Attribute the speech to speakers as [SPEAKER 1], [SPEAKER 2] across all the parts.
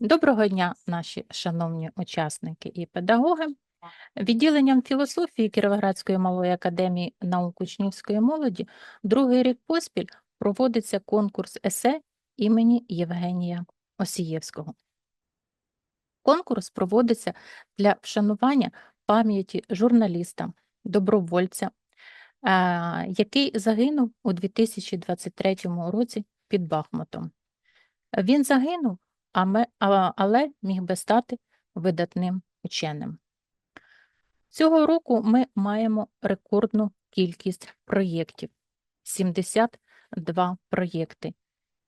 [SPEAKER 1] Доброго дня, наші шановні учасники і педагоги. Відділенням філософії Кіровоградської малої академії наук учнівської молоді другий рік поспіль проводиться конкурс есе імені Євгенія Осієвського. Конкурс проводиться для вшанування пам'яті журналіста, добровольця, який загинув у 2023 році під Бахмутом. Він загинув, але міг би стати видатним ученим. Цього року ми маємо рекордну кількість проєктів 72 проєкти.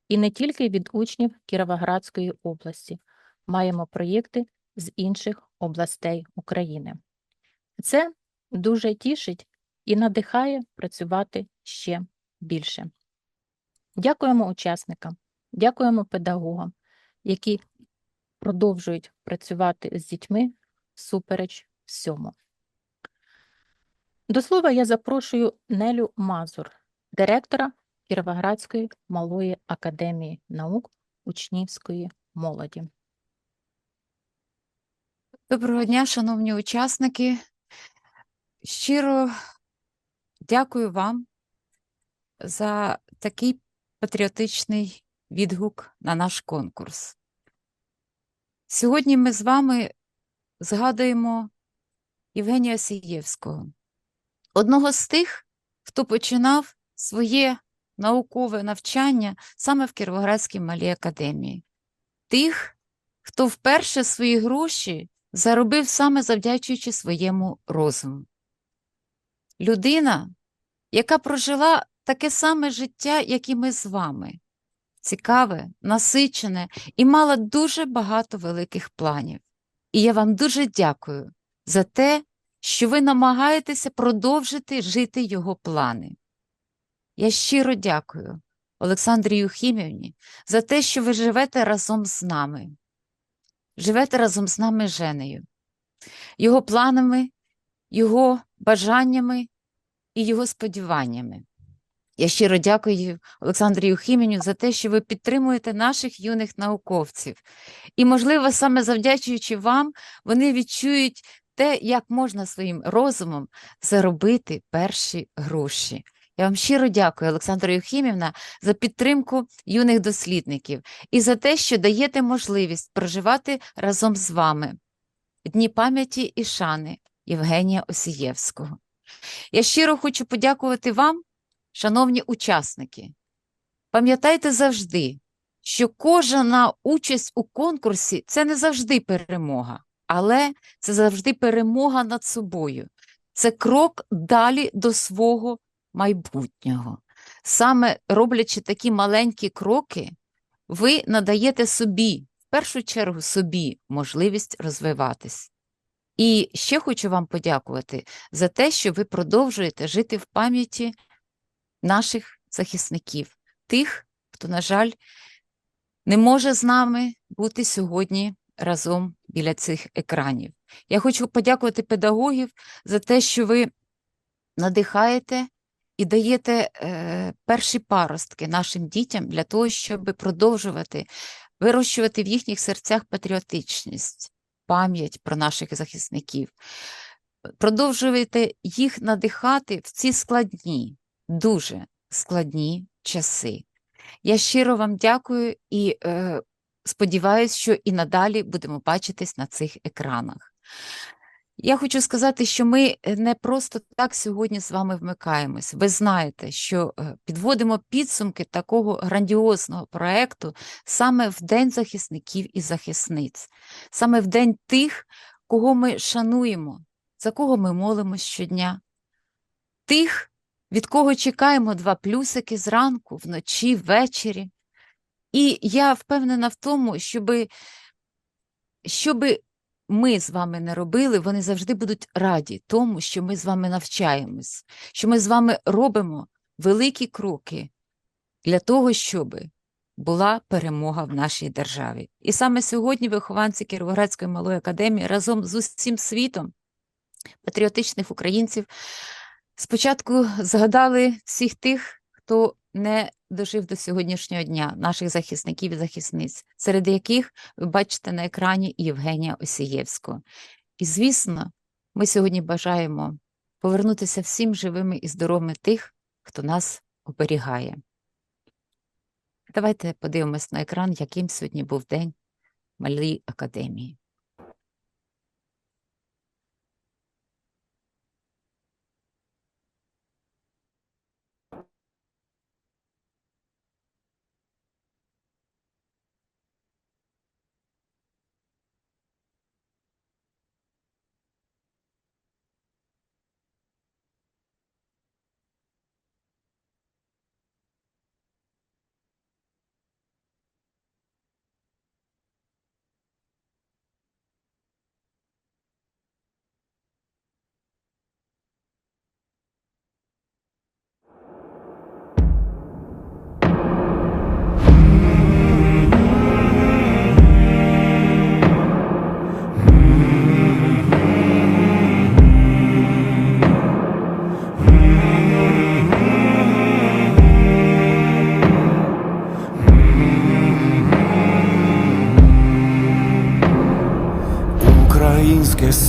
[SPEAKER 1] І не тільки від учнів Кіровоградської області, маємо проєкти з інших областей України. Це дуже тішить і надихає працювати ще більше. Дякуємо учасникам, дякуємо педагогам, які продовжують працювати з дітьми всупереч всьому. До слова я запрошую Нелю Мазур, директора Кіровоградської малої академії наук учнівської молоді.
[SPEAKER 2] Доброго дня, шановні учасники. Щиро дякую вам за такий патріотичний відгук на наш конкурс. Сьогодні ми з вами згадуємо Євгенія Сієвського, одного з тих, хто починав своє наукове навчання саме в Кіровоградській малій академії, тих, хто вперше свої гроші заробив саме завдячуючи своєму розуму. Людина, яка прожила таке саме життя, як і ми з вами, цікаве, насичене і мала дуже багато великих планів. І я вам дуже дякую за те, що ви намагаєтеся продовжити жити його плани. Я щиро дякую Олександрі Юхімівні за те, що ви живете разом з нами живете разом з нами Женею, його планами, його бажаннями і його сподіваннями. Я щиро дякую Олександрі Юхіміню за те, що ви підтримуєте наших юних науковців. І, можливо, саме завдячуючи вам, вони відчують те, як можна своїм розумом заробити перші гроші. Я вам щиро дякую, Олександра Юхімівна, за підтримку юних дослідників і за те, що даєте можливість проживати разом з вами Дні пам'яті і шани Євгенія Осієвського. Я щиро хочу подякувати вам, шановні учасники. Пам'ятайте завжди, що кожна участь у конкурсі це не завжди перемога, але це завжди перемога над собою. Це крок далі до свого майбутнього. Саме роблячи такі маленькі кроки, ви надаєте собі, в першу чергу собі, можливість розвиватись. І ще хочу вам подякувати за те, що ви продовжуєте жити в пам'яті наших захисників, тих, хто, на жаль, не може з нами бути сьогодні разом біля цих екранів. Я хочу подякувати педагогів за те, що ви надихаєте і даєте е, перші паростки нашим дітям для того, щоб продовжувати вирощувати в їхніх серцях патріотичність, пам'ять про наших захисників. Продовжуєте їх надихати в ці складні, дуже складні часи. Я щиро вам дякую і е, сподіваюся, що і надалі будемо бачитись на цих екранах. Я хочу сказати, що ми не просто так сьогодні з вами вмикаємось. Ви знаєте, що е, підводимо підсумки такого грандіозного проекту саме в День захисників і захисниць, саме в день тих, кого ми шануємо, за кого ми молимось щодня, тих, від кого чекаємо два плюсики зранку, вночі, ввечері. І я впевнена в тому, щоби, щоби ми з вами не робили, вони завжди будуть раді тому, що ми з вами навчаємось, що ми з вами робимо великі кроки для того, щоб була перемога в нашій державі. І саме сьогодні вихованці Кіровоградської малої академії разом з усім світом патріотичних українців спочатку згадали всіх тих, хто не дожив до сьогоднішнього дня наших захисників і захисниць, серед яких ви бачите на екрані Євгенія Осієвського. І, звісно, ми сьогодні бажаємо повернутися всім живими і здоровими тих, хто нас оберігає. Давайте подивимось на екран, яким сьогодні був день Малій академії.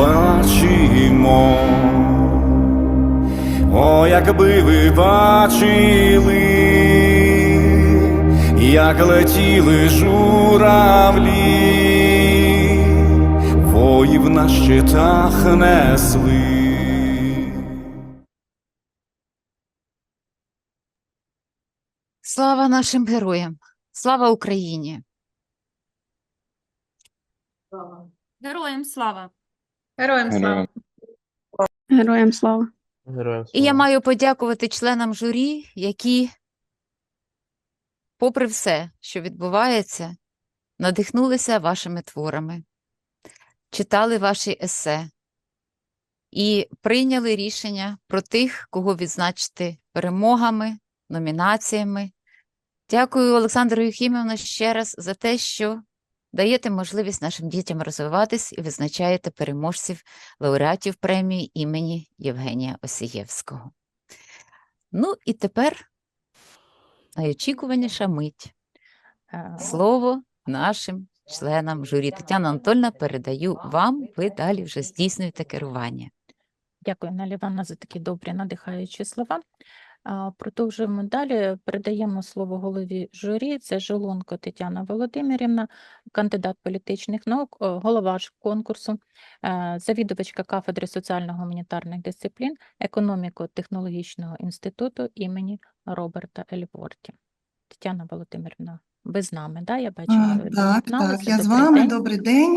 [SPEAKER 3] не пробачимо. О, якби ви бачили, як летіли журавлі, воїв на щитах несли.
[SPEAKER 2] Слава нашим героям! Слава Україні!
[SPEAKER 4] Героям слава!
[SPEAKER 5] Героям слава.
[SPEAKER 6] Героям слава.
[SPEAKER 5] Героям
[SPEAKER 2] І я маю подякувати членам журі, які, попри все, що відбувається, надихнулися вашими творами, читали ваші есе і прийняли рішення про тих, кого відзначити перемогами, номінаціями. Дякую, Олександру Юхімівну, ще раз за те, що даєте можливість нашим дітям розвиватись і визначаєте переможців лауреатів премії імені Євгенія Осієвського. Ну і тепер найочікуваніша мить. Слово нашим членам журі. Тетяна Анатольовна, передаю вам, ви далі вже здійснюєте керування.
[SPEAKER 1] Дякую, Івановна, за такі добрі надихаючі слова. Продовжуємо далі. Передаємо слово голові журі. Це Жолонко Тетяна Володимирівна, кандидат політичних наук, голова конкурсу, е, завідувачка кафедри соціально-гуманітарних дисциплін економіко-технологічного інституту імені Роберта Ельворті. Тетяна Володимирівна, ви з нами, да? Я бачу,
[SPEAKER 7] А,
[SPEAKER 1] ви
[SPEAKER 7] Так, так,
[SPEAKER 1] доєдналися.
[SPEAKER 7] я з вами.
[SPEAKER 1] день.
[SPEAKER 7] Добрий день.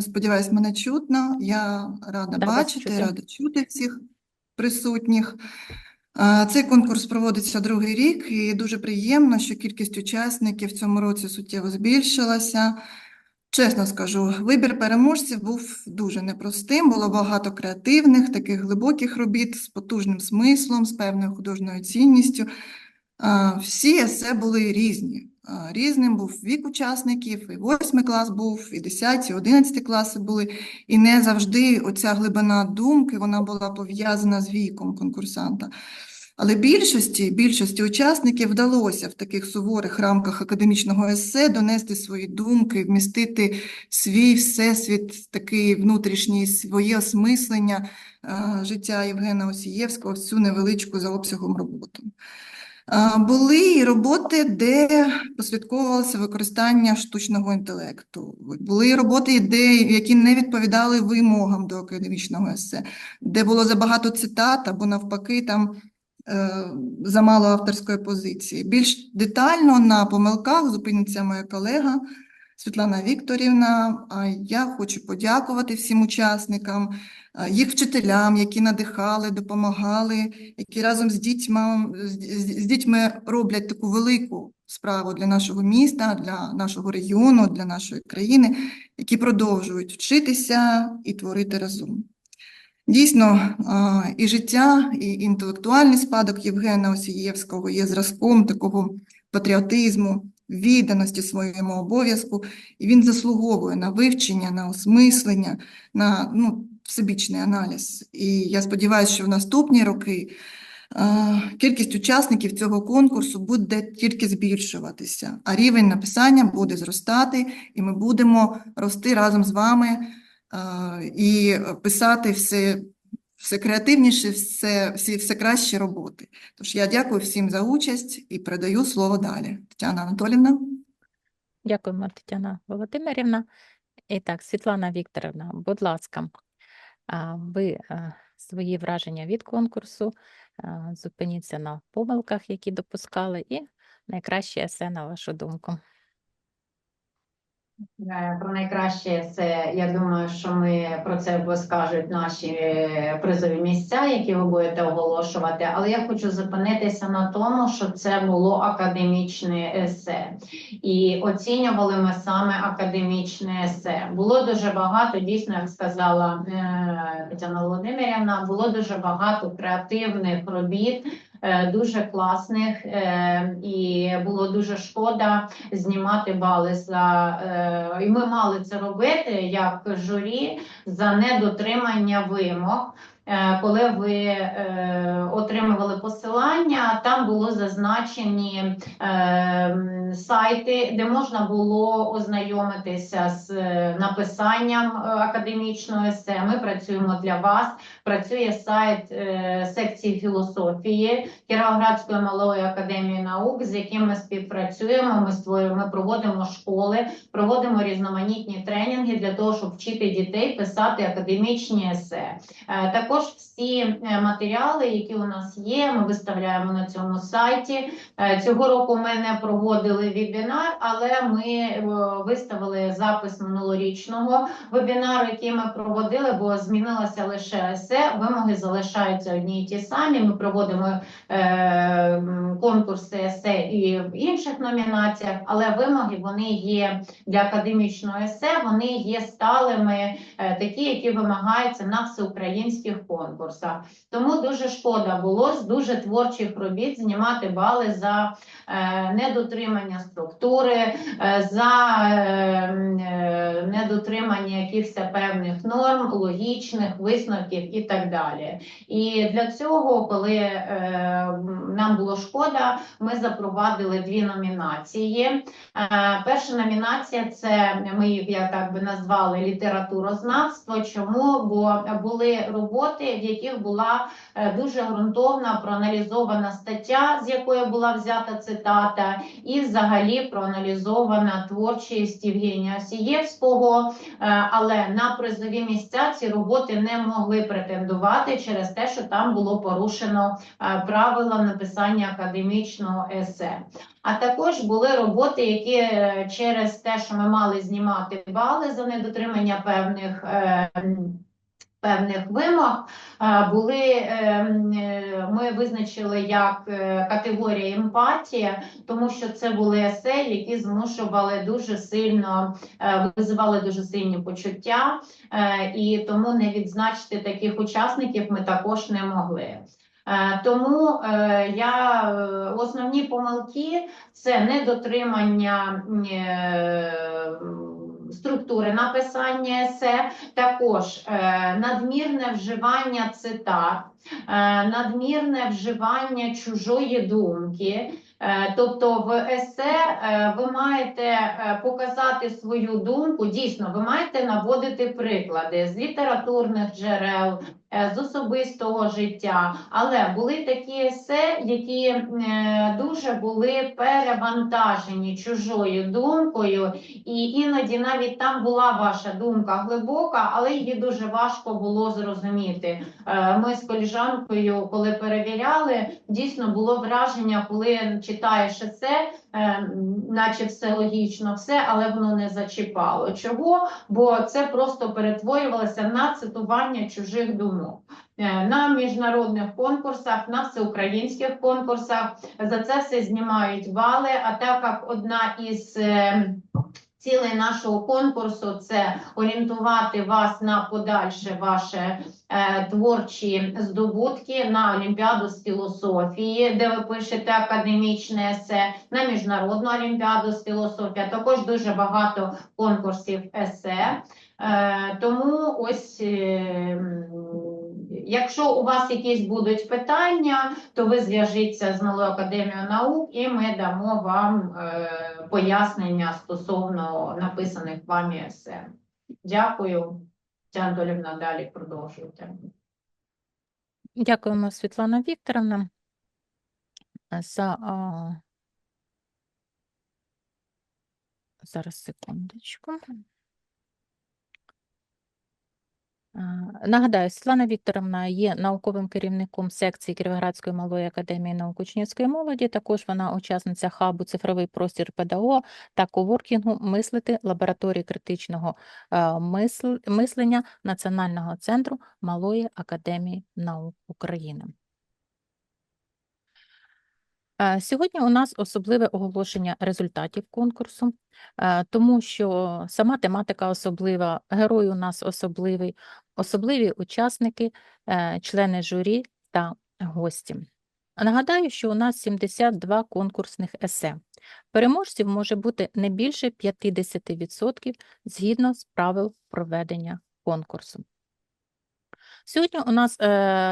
[SPEAKER 7] Сподіваюсь, мене чутно. Я рада
[SPEAKER 1] Да,
[SPEAKER 7] бачити, рада чути всіх присутніх. Цей конкурс проводиться другий рік, і дуже приємно, що кількість учасників в цьому році суттєво збільшилася. Чесно скажу, вибір переможців був дуже непростим. Було багато креативних, таких глибоких робіт з потужним смислом, з певною художньою цінністю. Всі есе були різні. Різним був вік учасників, і восьмий клас був, і 10, і 11 класи були. І не завжди оця глибина думки вона була пов'язана з віком конкурсанта. Але більшості, більшості учасників вдалося в таких суворих рамках академічного есе донести свої думки, вмістити свій всесвіт, такий внутрішній, своє осмислення життя Євгена Осієвського в цю невеличку за обсягом роботу. Були і роботи, де прослідковувалося використання штучного інтелекту. Були роботи, де, які не відповідали вимогам до академічного есе, де було забагато цитат або навпаки там е, замало авторської позиції. Більш детально на помилках зупиниться моя колега Світлана Вікторівна. Я хочу подякувати всім учасникам, їх вчителям, які надихали, допомагали, які разом з дітьми, з дітьми роблять таку велику справу для нашого міста, для нашого регіону, для нашої країни, які продовжують вчитися і творити разом. Дійсно, і життя, і інтелектуальний спадок Євгена Осієвського є зразком такого патріотизму, відданості своєму обов'язку, і він заслуговує на вивчення, на осмислення, на ну, всебічний аналіз. І я сподіваюся, що в наступні роки а, кількість учасників цього конкурсу буде тільки збільшуватися, а рівень написання буде зростати, і ми будемо рости разом з вами а, і писати все, все креативніше, все, всі, все кращі роботи. Тож я дякую всім за участь і передаю слово далі. Тетяна Анатолівна.
[SPEAKER 1] Дякуємо, Тетяна Володимирівна. І так, Світлана Вікторівна, будь ласка, ви свої враження від конкурсу, зупиніться на помилках, які допускали, і найкраще есе на вашу думку.
[SPEAKER 8] Про найкраще це я думаю, що ми про це скажуть наші е, призові місця, які ви будете оголошувати. Але я хочу зупинитися на тому, що це було академічне есе, і оцінювали ми саме академічне есе. Було дуже багато, дійсно, як сказала е, Тетяна Володимирівна, було дуже багато креативних робіт. Е, Дуже класних, е, і було дуже шкода знімати бали за е, і ми мали це робити як журі за недотримання вимог. Коли ви отримували посилання, там було зазначені сайти, де можна було ознайомитися з написанням академічного есе. Ми працюємо для вас. Працює сайт е, секції філософії Кіровоградської малої академії наук, з яким ми співпрацюємо. Ми створюємо, ми проводимо школи, проводимо різноманітні тренінги для того, щоб вчити дітей писати академічні есе. Е, Також всі е, матеріали, які у нас є, ми виставляємо на цьому сайті. Е, Цього року ми не проводили вебінар, але ми е, виставили запис минулорічного вебінару, який ми проводили, бо змінилося лише есе. Вимоги залишаються одні й ті самі. Ми проводимо е, конкурси есе і в інших номінаціях, але вимоги вони є для академічного есе, вони є сталими, е, такі, які вимагаються на всеукраїнських конкурсах. Тому дуже шкода було з дуже творчих робіт знімати бали за е, недотримання структури, е, за е, е, недотримання якихось певних норм, логічних висновків і так далі. І для цього, коли е, нам було шкода, ми запровадили дві номінації. Е, перша номінація це ми їх я так би назвали літературознавство. Чому? Бо були роботи, в яких була е, дуже ґрунтовна проаналізована стаття, з якої була взята цитата, і взагалі проаналізована творчість Євгенія Осієвського. Е, але на призові місця ці роботи не могли претендувати через те, що там було порушено е, правила написання академічного есе. А також були роботи, які е, через те, що ми мали знімати бали за недотримання певних. Певних вимог е, були е, м, е, ми визначили як е, категорія емпатія, тому що це були есе, які змушували дуже сильно визивали дуже сильні почуття, і тому не відзначити таких учасників ми також не могли. Тому я основні помилки це недотримання м, е, структури написання есе, також е, надмірне вживання цитат, е, надмірне вживання чужої думки. Е, Тобто в есе ви маєте показати свою думку. Дійсно, ви маєте наводити приклади з літературних джерел, з особистого життя. Але були такі есе, які е, дуже були перевантажені чужою думкою, і іноді навіть там була ваша думка глибока, але її дуже важко було зрозуміти. Е, Ми з коліжанкою, коли перевіряли, дійсно було враження, коли читаєш есе, е, наче все логічно, все, але воно не зачіпало. Чого? Бо це просто перетворювалося на цитування чужих думок. Е, На міжнародних конкурсах, на всеукраїнських конкурсах за це все знімають вали. А так як одна із цілей нашого конкурсу це орієнтувати вас на подальше ваше е, творчі здобутки на Олімпіаду з філософії, де ви пишете академічне есе, на міжнародну олімпіаду з філософії, а також дуже багато конкурсів есе. Е, тому ось. е, Якщо у вас якісь будуть питання, то ви зв'яжіться з Малою академією наук, і ми дамо вам е, пояснення стосовно написаних вами есе. Дякую. Тетяна Анатоліївна, далі продовжуйте.
[SPEAKER 1] Дякуємо, Світлана Вікторовна, за зараз секундочку. А, Нагадаю, Світлана Вікторовна є науковим керівником секції Кіровоградської малої академії наук учнівської молоді. Також вона учасниця хабу цифровий простір ПДО та коворкінгу мислити лабораторії критичного е, мислення Національного центру Малої академії наук України. Е, Сьогодні у нас особливе оголошення результатів конкурсу, е, тому що сама тематика особлива, герой у нас особливий, особливі учасники, е, члени журі та гості. Нагадаю, що у нас 72 конкурсних есе. Переможців може бути не більше 50% згідно з правил проведення конкурсу. Сьогодні у нас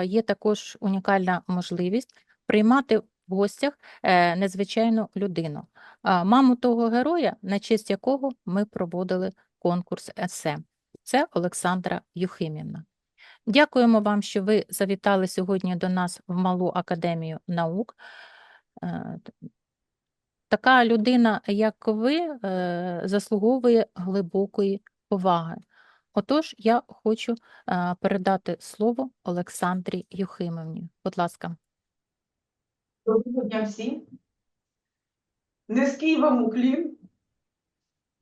[SPEAKER 1] є також унікальна можливість приймати в гостях е, незвичайну людину, маму того героя, на честь якого ми проводили конкурс есе. Це Олександра Юхимівна. Дякуємо вам, що ви завітали сьогодні до нас в Малу академію наук. Е, Така людина, як ви, е, заслуговує глибокої поваги. Отож, я хочу передати слово Олександрі Юхимівні. Будь ласка.
[SPEAKER 9] Доброго дня всім. Низький вам уклін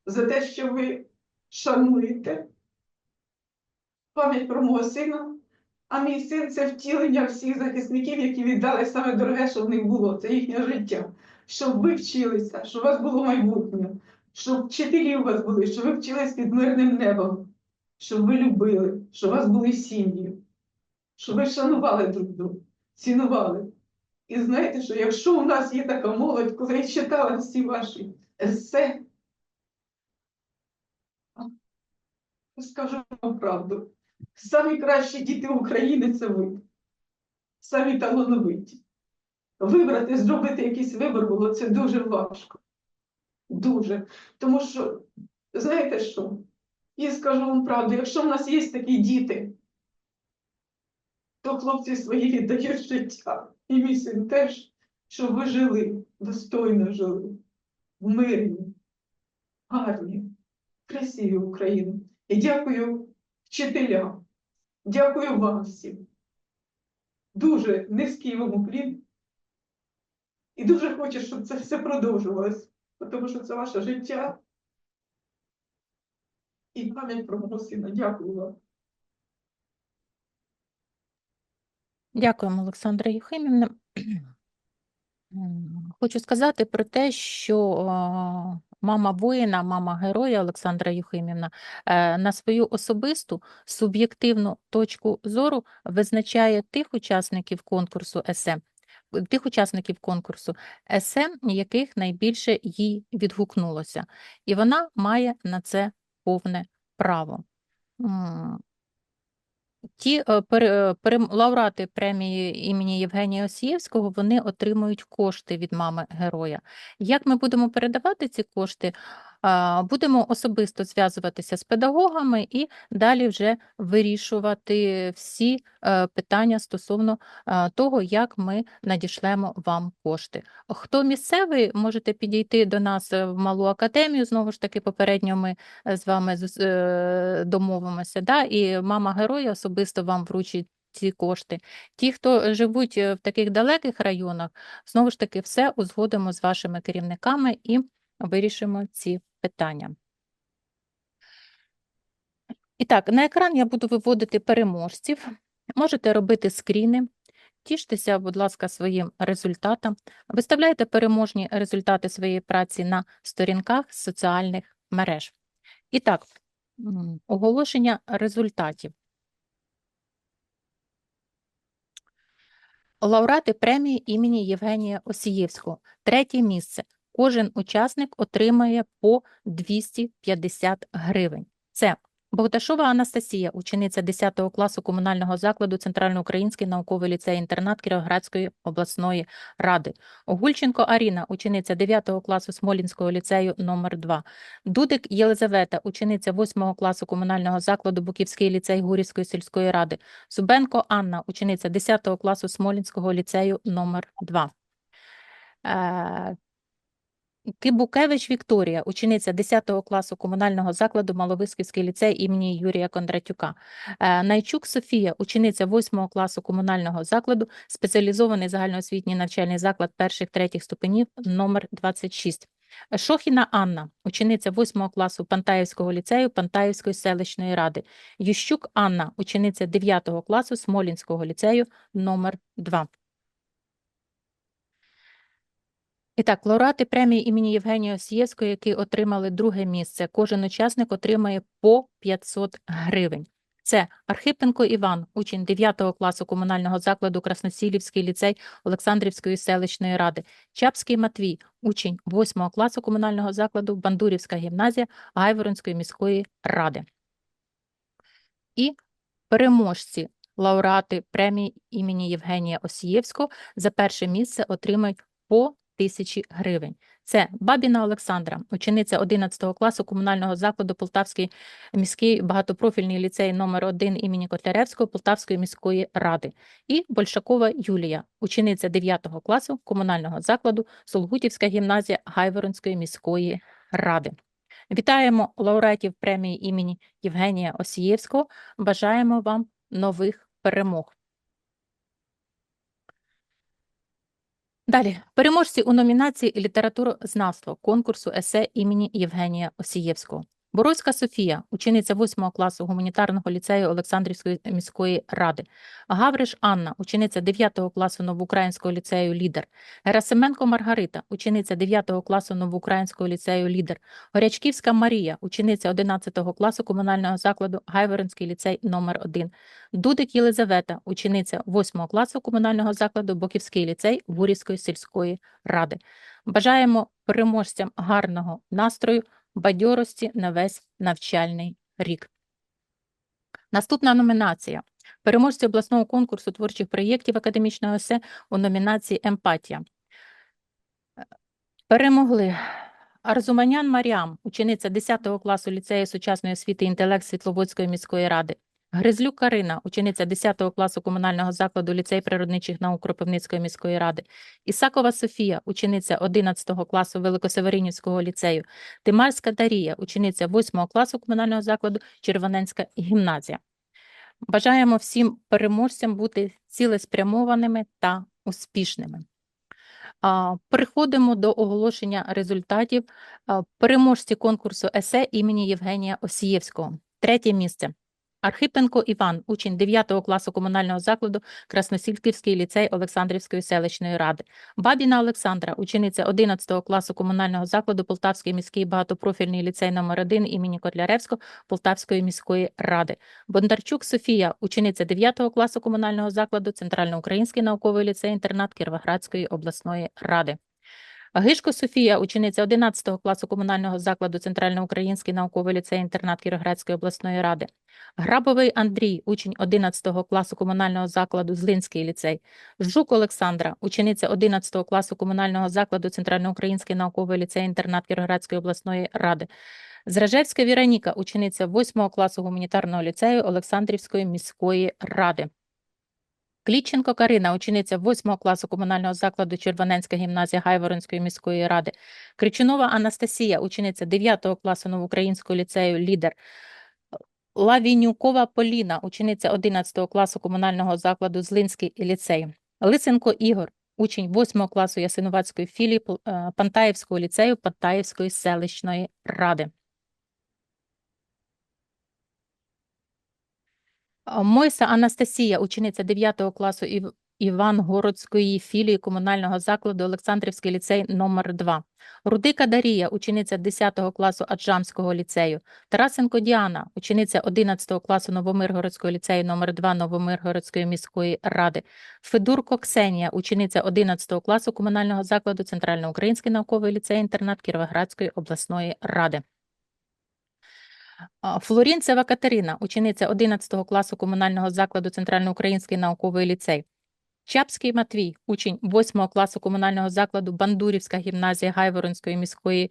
[SPEAKER 9] за те, що ви шануєте пам'ять про мого сина. А мій син це втілення всіх захисників, які віддали саме дороге, що в них було. Це їхнє життя. Щоб ви вчилися, щоб у вас було майбутнє, щоб вчителі у вас були, щоб ви вчились під мирним небом, щоб ви любили, щоб у вас були сім'ї, щоб ви шанували друг друга, цінували. І знаєте, що якщо у нас є така молодь, коли я читала всі ваші есе, скажу вам правду, самі кращі діти України це ви, самі талановиті. Вибрати, зробити якийсь вибір було це дуже важко. Дуже. Тому що, знаєте що? Я скажу вам правду, якщо в нас є такі діти, то хлопці свої віддають життя. І син теж, щоб ви жили, достойно жили, в мирні, гарні, красиві Україні. І дякую вчителям, дякую вам всім. Дуже низький вам уклін. І дуже хочу, щоб це все продовжувалось, тому що це ваше життя. І пам'ять про мого сина. Дякую вам.
[SPEAKER 1] Дякуємо, Олександра Юхимівна. Хочу сказати про те, що мама воїна, мама героя Олександра Юхимівна е, на свою особисту суб'єктивну точку зору визначає тих учасників конкурсу есе, тих учасників конкурсу есе, яких найбільше їй відгукнулося. І вона має на це повне право. Ті пер, пере- е, лауреати премії імені Євгенія Осієвського вони отримують кошти від мами героя. Як ми будемо передавати ці кошти? Будемо особисто зв'язуватися з педагогами і далі вже вирішувати всі е, питання стосовно е, того, як ми надішлемо вам кошти. Хто місцевий, можете підійти до нас е, в малу академію. Знову ж таки, попередньо ми з вами домовимося. Да? І мама героя особисто вам вручить ці кошти. Ті, хто живуть в таких далеких районах, знову ж таки, все узгодимо з вашими керівниками і вирішимо ці питання. І так, на екран я буду виводити переможців. Можете робити скріни. Тіштеся, будь ласка, своїм результатом. Виставляйте переможні результати своєї праці на сторінках соціальних мереж. І так, оголошення результатів. Лауреати премії імені Євгенія Осієвського. Третє місце. Кожен учасник отримає по 250 гривень. Це Богдашова Анастасія, учениця 10 класу комунального закладу Центральноукраїнський науковий ліцей-інтернат Кіровоградської обласної ради. Огульченко Аріна, учениця 9 класу Смолінського ліцею номер 2 Дудик Єлизавета, учениця 8 класу комунального закладу Буківський ліцей Гурівської сільської ради. Зубенко Анна, учениця 10 класу Смолінського ліцею номер 2 Е, Кибукевич Вікторія, учениця 10 класу комунального закладу Маловисківський ліцей імені Юрія Кондратюка. Е, Найчук Софія, учениця 8 класу комунального закладу, спеціалізований загальноосвітній навчальний заклад перших-третіх ступенів номер 26. Шохіна Анна, учениця 8 класу Пантаївського ліцею Пантаївської селищної ради. Ющук Анна, учениця 9 класу Смолінського ліцею номер 2. І так, лауреати премії імені Євгенія Осієвського, які отримали друге місце. Кожен учасник отримає по 500 гривень. Це Архипенко Іван, учень 9 класу комунального закладу Красносілівський ліцей Олександрівської селищної ради. Чапський Матвій, учень 8 класу комунального закладу Бандурівська гімназія Гайворонської міської ради. І переможці лауреати премії імені Євгенія Осієвського за перше місце отримають по тисячі гривень. Це Бабіна Олександра, учениця 11 класу комунального закладу Полтавський міський багатопрофільний ліцей номер 1 імені Котляревського Полтавської міської ради. І Большакова Юлія, учениця 9 класу комунального закладу Солгутівська гімназія Гайворонської міської ради. Вітаємо лауреатів премії імені Євгенія Осієвського. Бажаємо вам нових перемог. Далі переможці у номінації літературознавство конкурсу есе імені Євгенія Осієвського. Боровська Софія, учениця 8 класу гуманітарного ліцею Олександрівської міської ради. Гавриш Анна, учениця 9 класу Новоукраїнського ліцею Лідер. Герасименко Маргарита, учениця 9 класу Новоукраїнського ліцею Лідер. Горячківська Марія, учениця 11 класу комунального закладу Гайворонський ліцей номер 1 Дудик Єлизавета, учениця 8 класу комунального закладу Боківський ліцей Вурівської сільської ради. Бажаємо переможцям гарного настрою, бадьорості на весь навчальний рік. Наступна номінація. Переможці обласного конкурсу творчих проєктів академічного есе у номінації Емпатія. Перемогли Арзуманян Маріам, учениця 10 класу ліцею сучасної освіти інтелект Світловодської міської ради. Гризлюк Карина, учениця 10 класу комунального закладу ліцей природничих наук Кропивницької міської ради. Ісакова Софія, учениця 11 класу Великосеверинівського ліцею. Тимарська Дарія, учениця 8 класу комунального закладу Червоненська гімназія. Бажаємо всім переможцям бути цілеспрямованими та успішними. Переходимо до оголошення результатів. Переможці конкурсу есе імені Євгенія Осієвського. Третє місце. Архипенко Іван, учень 9 класу комунального закладу Красносільківський ліцей Олександрівської селищної ради. Бабіна Олександра, учениця 11 класу комунального закладу Полтавський міський багатопрофільний ліцей номер 1 імені Котляревського Полтавської міської ради. Бондарчук Софія, учениця 9 класу комунального закладу Центральноукраїнський науковий ліцей-інтернат Кіровоградської обласної ради. Гишко Софія, учениця 11 класу комунального закладу Центральноукраїнський науковий ліцей-інтернат Кіровоградської обласної ради. Грабовий Андрій, учень 11 класу комунального закладу Злинський ліцей. Жук Олександра, учениця 11 класу комунального закладу Центральноукраїнський науковий ліцей-інтернат Кіровоградської обласної ради. Зражевська Віроніка, учениця 8 класу гуманітарного ліцею Олександрівської міської ради. Клітченко Карина, учениця 8 класу комунального закладу Червоненська гімназія Гайворонської міської ради. Кричунова Анастасія, учениця 9 класу Новоукраїнського ліцею Лідер. Лавінюкова Поліна, учениця 11 класу комунального закладу Злинський ліцей. Лисенко Ігор, учень 8 класу Ясинуватської філії е, Пантаївського ліцею Пантаївської селищної ради. Мойса Анастасія, учениця 9 класу Ів- Івангородської філії комунального закладу Олександрівський ліцей номер 2 Рудика Дарія, учениця 10 класу Аджамського ліцею. Тарасенко Діана, учениця 11 класу Новомиргородського ліцею номер 2 Новомиргородської міської ради. Федурко Ксенія, учениця 11 класу комунального закладу Центральноукраїнський науковий ліцей-інтернат Кіровоградської обласної ради. Флорінцева Катерина, учениця 11 класу комунального закладу Центральноукраїнський науковий ліцей. Чапський Матвій, учень 8 класу комунального закладу Бандурівська гімназія Гайворонської міської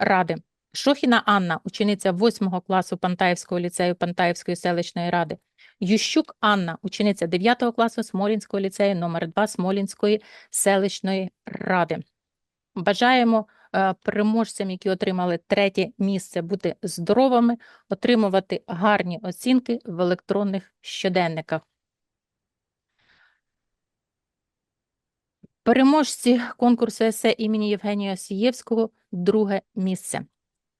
[SPEAKER 1] ради. Шохіна Анна, учениця 8 класу Пантаївського ліцею Пантаївської селищної ради. Ющук Анна, учениця 9 класу Смолінського ліцею номер 2 Смолінської селищної ради. Бажаємо переможцям, які отримали третє місце, бути здоровими, отримувати гарні оцінки в електронних щоденниках. Переможці конкурсу есе імені Євгенія Осієвського – друге місце.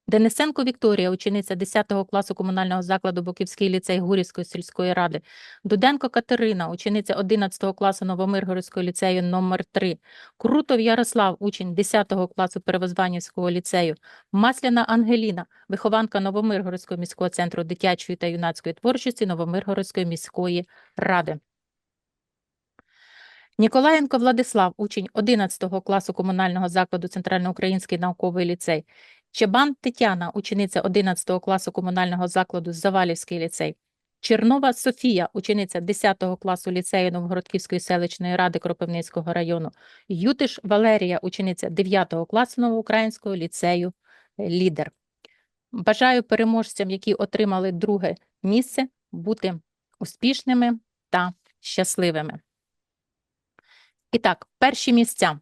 [SPEAKER 1] Денисенко Вікторія, учениця 10 класу комунального закладу Боківський ліцей Гурівської сільської ради. Дуденко Катерина, учениця 11 класу Новомиргородського ліцею номер 3 Крутов Ярослав, учень 10 класу Перевозванівського ліцею. Масляна Ангеліна, вихованка Новомиргородського міського центру дитячої та юнацької творчості Новомиргородської міської ради. Ніколаєнко Владислав, учень 11 класу комунального закладу Центральноукраїнський науковий ліцей. Чебан Тетяна, учениця 11 класу комунального закладу Завалівський ліцей. Чернова Софія, учениця 10 класу ліцею Новгородківської селищної ради Кропивницького району. Ютиш Валерія, учениця 9 класу Новоукраїнського ліцею Лідер. Бажаю переможцям, які отримали друге місце, бути успішними та щасливими. І так, перші місця.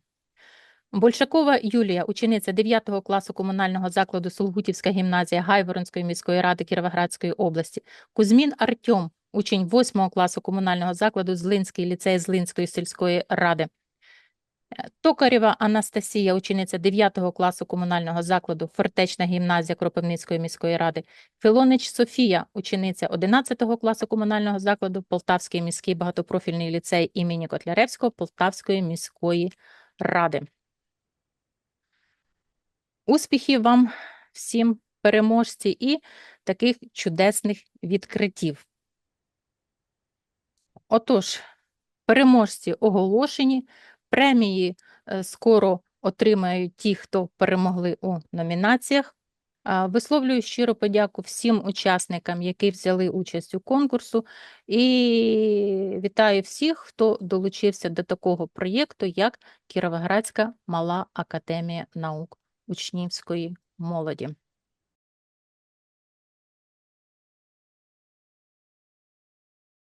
[SPEAKER 1] Большакова Юлія, учениця 9 класу комунального закладу Солгутівська гімназія Гайворонської міської ради Кіровоградської області. Кузьмін Артем, учень 8 класу комунального закладу Злинський ліцей Злинської сільської ради. Е, Токарєва Анастасія, учениця 9 класу комунального закладу Фортечна гімназія Кропивницької міської ради. Філонич Софія, учениця 11 класу комунального закладу Полтавський міський багатопрофільний ліцей імені Котляревського Полтавської міської ради. Успіхів вам всім переможці і таких чудесних відкриттів. Отож, переможці оголошені, премії е, скоро отримають ті, хто перемогли у номінаціях. Висловлюю щиро подяку всім учасникам, які взяли участь у конкурсу, і вітаю всіх, хто долучився до такого проєкту, як Кіровоградська мала академія наук учнівської молоді.